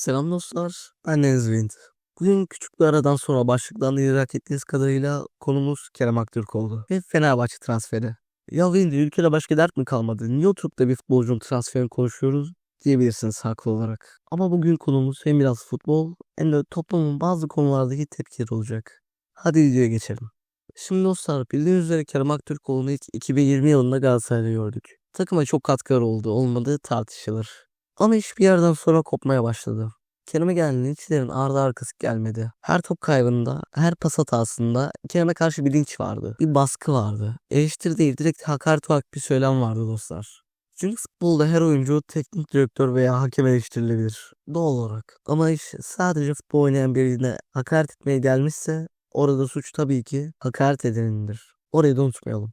Selam dostlar, ben Deniz Wind. Bugün küçük bir aradan sonra başlıktan idrak ettiğiniz kadarıyla konumuz Kerem Aktürkoğlu ve Fenerbahçe transferi. Ya Wind ülkede başka dert mi kalmadı? Niye oturup da bir futbolcunun transferini konuşuyoruz diyebilirsiniz haklı olarak. Ama bugün konumuz hem biraz futbol hem de toplumun bazı konulardaki tepkileri olacak. Hadi videoya geçelim. Şimdi dostlar bildiğiniz üzere Kerem Aktürkoğlu'nu ilk 2020 yılında Galatasaray'da gördük. Takıma çok katkıları oldu olmadığı tartışılır. Ama iş bir yerden sonra kopmaya başladı. Kerem'e gelen linçlerin ardı arkası gelmedi. Her top kaybında, her pas hatasında Kerem'e karşı bir linç vardı. Bir baskı vardı. Eleştiri değil direkt hakaret olarak bir söylem vardı dostlar. Çünkü futbolda her oyuncu teknik direktör veya hakem eleştirilebilir. Doğal olarak. Ama iş sadece futbol oynayan birine hakaret etmeye gelmişse orada suç tabii ki hakaret edenindir. Orayı da unutmayalım.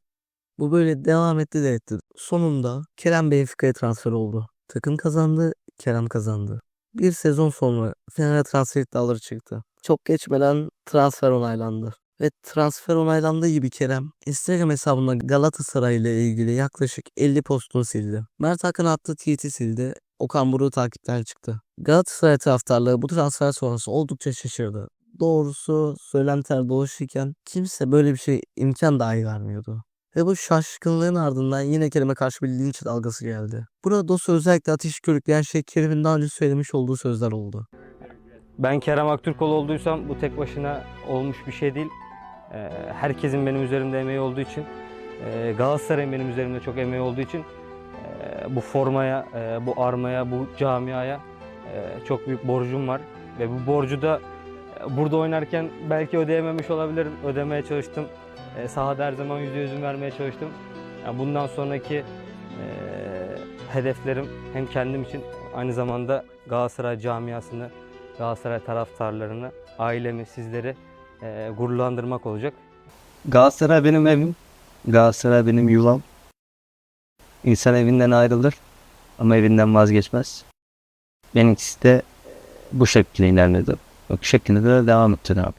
Bu böyle devam etti de etti. Sonunda Kerem Benfica'ya transfer oldu. Takım kazandı, Kerem kazandı. Bir sezon sonra Fener'e transfer iddiaları çıktı. Çok geçmeden transfer onaylandı. Ve transfer onaylandığı gibi Kerem Instagram hesabında Galatasaray ile ilgili yaklaşık 50 postunu sildi. Mert Hakan attığı tweet'i sildi. Okan Buruk takipten çıktı. Galatasaray taraftarları bu transfer sonrası oldukça şaşırdı. Doğrusu söylentiler dolaşırken kimse böyle bir şey imkan dahi vermiyordu. Ve bu şaşkınlığın ardından yine Kerem'e karşı bir linç dalgası geldi. Burada dosya özellikle ateş körükleyen şey Kerem'in daha önce söylemiş olduğu sözler oldu. Ben Kerem Aktürkoğlu olduysam bu tek başına olmuş bir şey değil. Ee, herkesin benim üzerimde emeği olduğu için, e, Galatasaray'ın benim üzerimde çok emeği olduğu için e, bu formaya, bu armaya, bu camiaya çok büyük borcum var. Ve bu borcu da burada oynarken belki ödeyememiş olabilirim. Ödemeye çalıştım. E, sahada her zaman yüzde yüzüm vermeye çalıştım. Yani bundan sonraki e, hedeflerim hem kendim için aynı zamanda Galatasaray camiasını Galatasaray taraftarlarını, ailemi, sizleri e, gururlandırmak olacak. Galatasaray benim evim. Galatasaray benim yuvam. İnsan evinden ayrılır ama evinden vazgeçmez. Benimkisi de bu şekilde ilerledi. Bu şekilde de devam etti abi.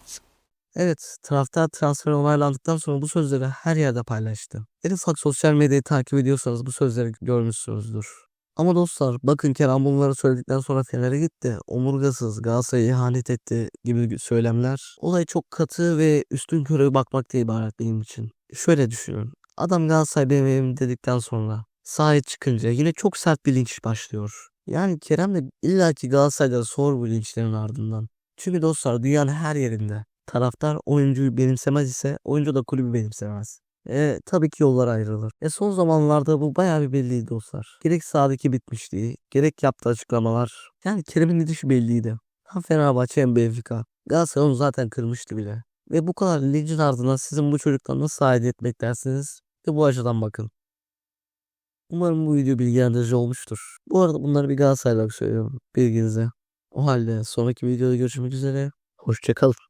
Evet, taraftar transfer onaylandıktan sonra bu sözleri her yerde paylaştı. En ufak sosyal medyayı takip ediyorsanız bu sözleri görmüşsünüzdür. Ama dostlar bakın Kerem bunları söyledikten sonra Fener'e gitti. Omurgasız Galatasaray'a ihanet etti gibi söylemler. Olay çok katı ve üstün körü bakmakta ibaret benim için. Şöyle düşünün. Adam Galatasaray benim dedikten sonra sahaya çıkınca yine çok sert bir linç başlıyor. Yani Kerem de illaki Galatasaray'da sor bu linçlerin ardından. Çünkü dostlar dünyanın her yerinde taraftar oyuncuyu benimsemez ise oyuncu da kulübü benimsemez. E, tabii ki yollar ayrılır. E son zamanlarda bu bayağı bir belliydi dostlar. Gerek sahadaki bitmişliği, gerek yaptığı açıklamalar. Yani Kerem'in gidişi belliydi. Hem Fenerbahçe hem Benfica. Galatasaray onu zaten kırmıştı bile. Ve bu kadar lincin ardından sizin bu çocuktan nasıl sahip etmek dersiniz? Ve bu açıdan bakın. Umarım bu video bilgilendirici olmuştur. Bu arada bunları bir Galatasaray'la söylüyorum bilginize. O halde sonraki videoda görüşmek üzere. Hoşçakalın.